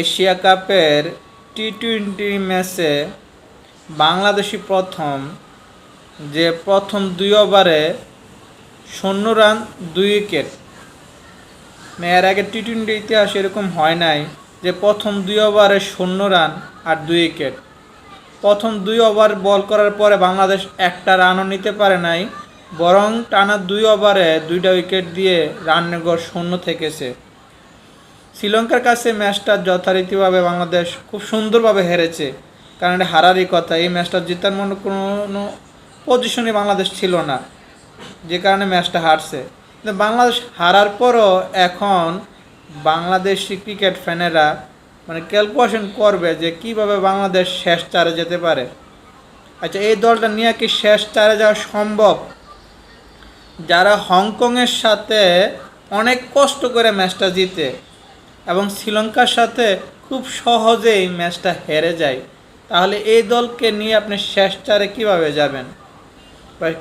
Asia কাপের T twenty ম্যাচে বাংলাদেশি প্রথম, যে প্রথম দুই ওভারে শূন্য রান, দুই উইকেট। মানে এর আগে টি টোয়েন্টি ইতিহাস এরকম হয় নাই যে প্রথম দুই ওভারে শূন্য রান আর দুই উইকেট। প্রথম দুই ওভার বল করার পরে বাংলাদেশ একটা রানও নিতে পারে নাই, বরং টানা দুই ওভারে দুইটা উইকেট দিয়ে রানের গড় শূন্য থেকেছে। শ্রীলঙ্কার কাছে ম্যাচটা যথারীতিভাবে বাংলাদেশ খুব সুন্দরভাবে হেরেছে। কারণ এটা হারারই কথা, এই ম্যাচটা জেতার মনে কোনো পজিশনে বাংলাদেশ ছিল না, যে কারণে ম্যাচটা হারছে। কিন্তু বাংলাদেশ হারার পরও এখন বাংলাদেশি ক্রিকেট ফ্যানেরা মানে ক্যালকুলেশন করবে যে কীভাবে বাংলাদেশ শেষ চারে যেতে পারে। আচ্ছা এই দলটা নিয়ে কি শেষ চারে যাওয়া সম্ভব? যারা হংকংয়ের সাথে অনেক কষ্ট করে ম্যাচটা জিতে এবং শ্রীলঙ্কার সাথে খুব সহজেই ম্যাচটা হেরে যায়। তাহলে এই দলকে নিয়ে আপনি শেষ চারে কীভাবে যাবেন?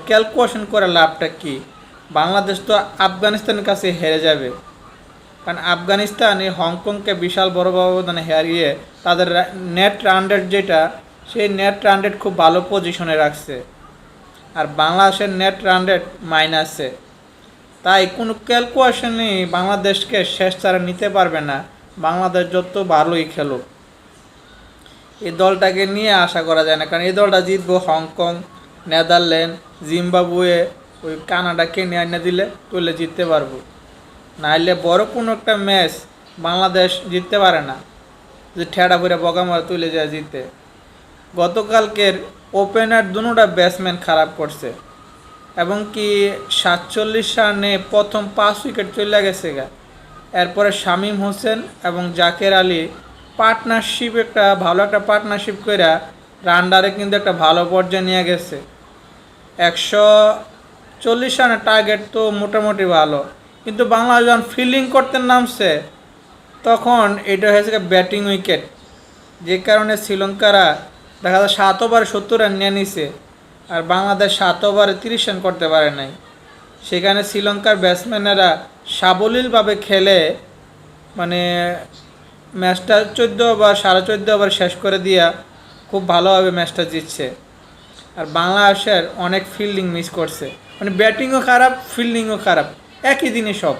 ক্যালকুলেশন করে লাভটা কি? বাংলাদেশ তো আফগানিস্তানের কাছে হেরে যাবে। কারণ আফগানিস্তান এই হংকংকে বিশাল বড় ব্যবধানে হারিয়ে তাদের নেট রান রেট যেটা, সেই নেট রান রেট খুব ভালো পজিশনে রাখছে। আর বাংলাদেশের নেট রান রেট মাইনাসে তাই কোনো ক্যালকুলেশনই বাংলাদেশকে শেষ চারে নিতে পারবে না। বাংলাদেশ যত ভালোই খেলুক। এই দলটাকে নিয়ে আশা করা যায় না, কারণ এই দলটা জিতবো হংকং, নেদারল্যান্ড, জিম্বাবুয়ে, ওই কানাডাকে নিয়ে এনে দিলে তুলে জিততে পারব। নাইলে বড় কোনো একটা ম্যাচ বাংলাদেশ জিততে পারে না, যে ঠেড়া করে বগামারা তুলে যায় জিতে গতকালকের ওপেনার দুটা ব্যাটসম্যান খারাপ করছে। এবং কি সাতচল্লিশ রানে প্রথম পাঁচ উইকেট চলে গেছে গা। এরপরে শামীম হোসেন এবং জাকের আলী পার্টনারশিপ একটা, ভালো একটা পার্টনারশিপ করে রানডারে কিন্তু একটা ভালো পর্যায়ে নিয়ে গেছে। একশো চল্লিশ রানের টার্গেট তো মোটামুটি ভালো। কিন্তু বাংলাদেশ যখন ফিল্ডিং করতে নামছে, তখন এটা হয়েছে ব্যাটিং উইকেট যে কারণে শ্রীলঙ্কারা দেখা যায় সাত ওভারে সত্তর রান নিয়ে নিছে। আর বাংলাদেশ সাত ওভারে তিরিশ রান করতে পারে নাই। সেখানে শ্রীলঙ্কার ব্যাটসম্যানেরা সাবলীলভাবে খেলে মানে ম্যাচটা চোদ্দ ওভার, সাড়ে চোদ্দ ওভার শেষ করে দিয়া খুব ভালোভাবে ম্যাচটা জিতছে। আর বাংলাদেশের অনেক ফিল্ডিং মিস করছে। মানে ব্যাটিংও খারাপ ফিল্ডিংও খারাপ। একই দিনই সব।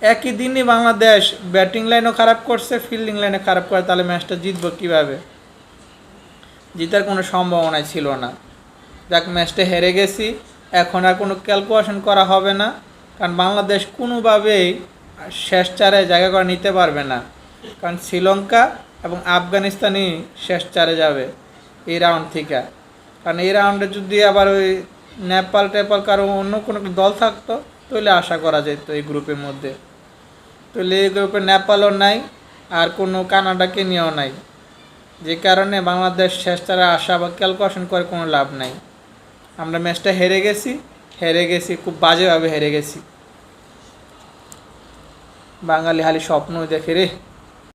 একই দিনই বাংলাদেশ ব্যাটিং লাইনও খারাপ করছে ফিল্ডিং লাইনে খারাপ করে, তাহলে ম্যাচটা জিতবো কীভাবে? জিতার কোনো সম্ভাবনাই ছিল না। যাক ম্যাচটা হেরে গেছি। এখন আর কোনো ক্যালকুলেশন করা হবে না। কারণ বাংলাদেশ কোনোভাবেই শেষ চারে জায়গা করে নিতে পারবে না। কারণ শ্রীলঙ্কা এবং আফগানিস্তানই শেষ চারে যাবে এই রাউন্ড থেকে। কারণ এই রাউন্ডে যদি আবার ওই নেপাল টেপাল কারও অন্য কোনো দল থাকতো, তাহলে আশা করা যেত এই গ্রুপের মধ্যে। তাহলে এই গ্রুপে নেপালও নাই, আর কোনো কানাডাকে নিয়েও নাই। যে কারণে বাংলাদেশ শেষ তারা আশা বা ক্যালকুলেশন করে কোনো লাভ নাই। আমরা ম্যাচটা হেরে গেছি হেরে গেছি, খুব বাজেভাবে হেরে গেছি। বাঙালি হালি স্বপ্ন দেখে রে।